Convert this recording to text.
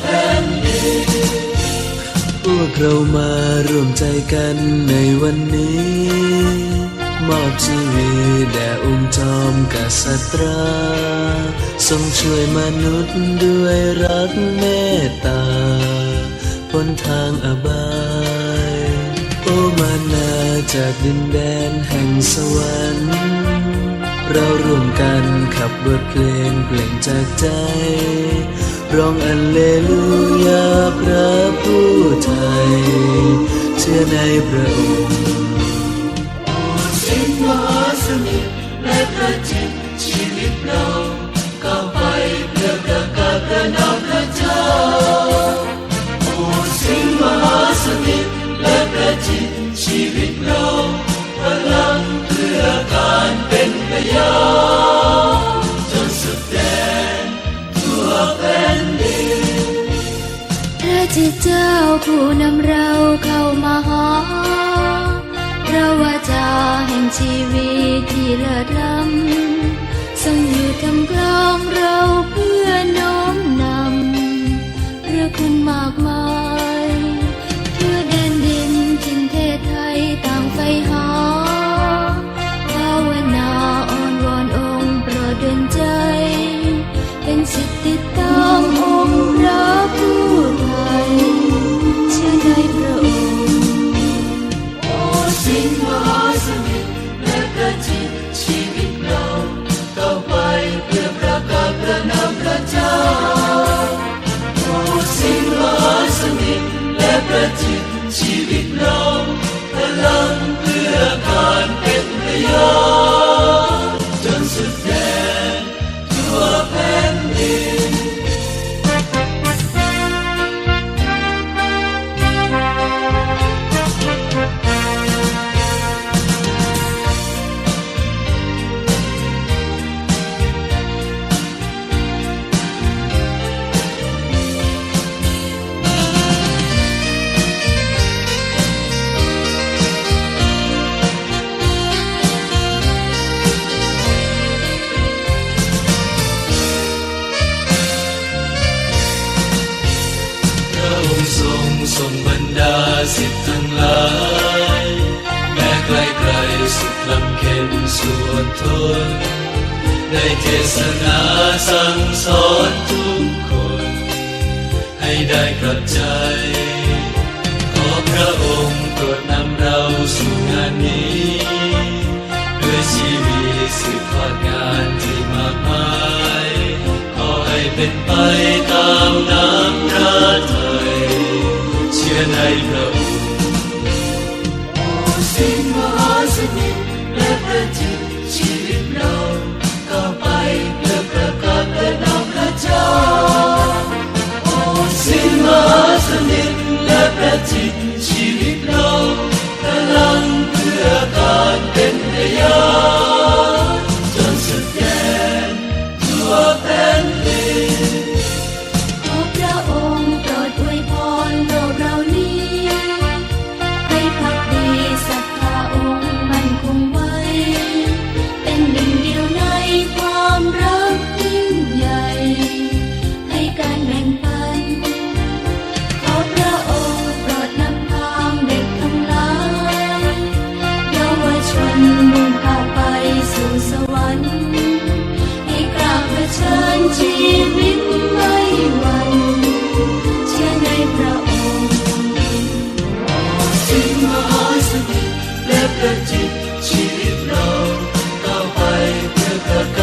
แผ่นดินพวกเรามารวมใจกันในวันนี้ มอบชีวิตแด่องค์จอมกษัตรา ทรงช่วยมนุษย์ด้วยรักเมตตาบนทางอบายโอมานาจากดินแดนแห่งสวรรค์เราร่วมกันขับบทเพลงเพลงจากใจ ร้องอัลเลลูยาพระผู้ไทย เชื่อในพระองค์สิ่งมหาสนิทและประจิตชีวิตเราก้าวไปเพื่อประกาศพระนามพระเจ้าโอ้สิ่งมหาสนิทและประจิตชีวิตเราพลังเพื่อการเป็นพยาน พระจิตเจ้าผู้นำเราเข้ามาหาพระวาจาแห่งชีวิตที่เลิศล้ำทรงอยู่กำกลางเราเพื่อ เพื่ สิทธิ์ทั้งหลาย แม้ไกลไกลสุดลำเค็นส่วนทนได้เทศนาสั่งสอนทุกคน ให้ได้กลับใจ ขอพระองค์โปรดนำเราสู่งานนี้ ด้วยชีวิตสืบทอดงานที่มากมาย ขอให้เป็นไปตามน้ำพระทัยเชื่อในพระองค์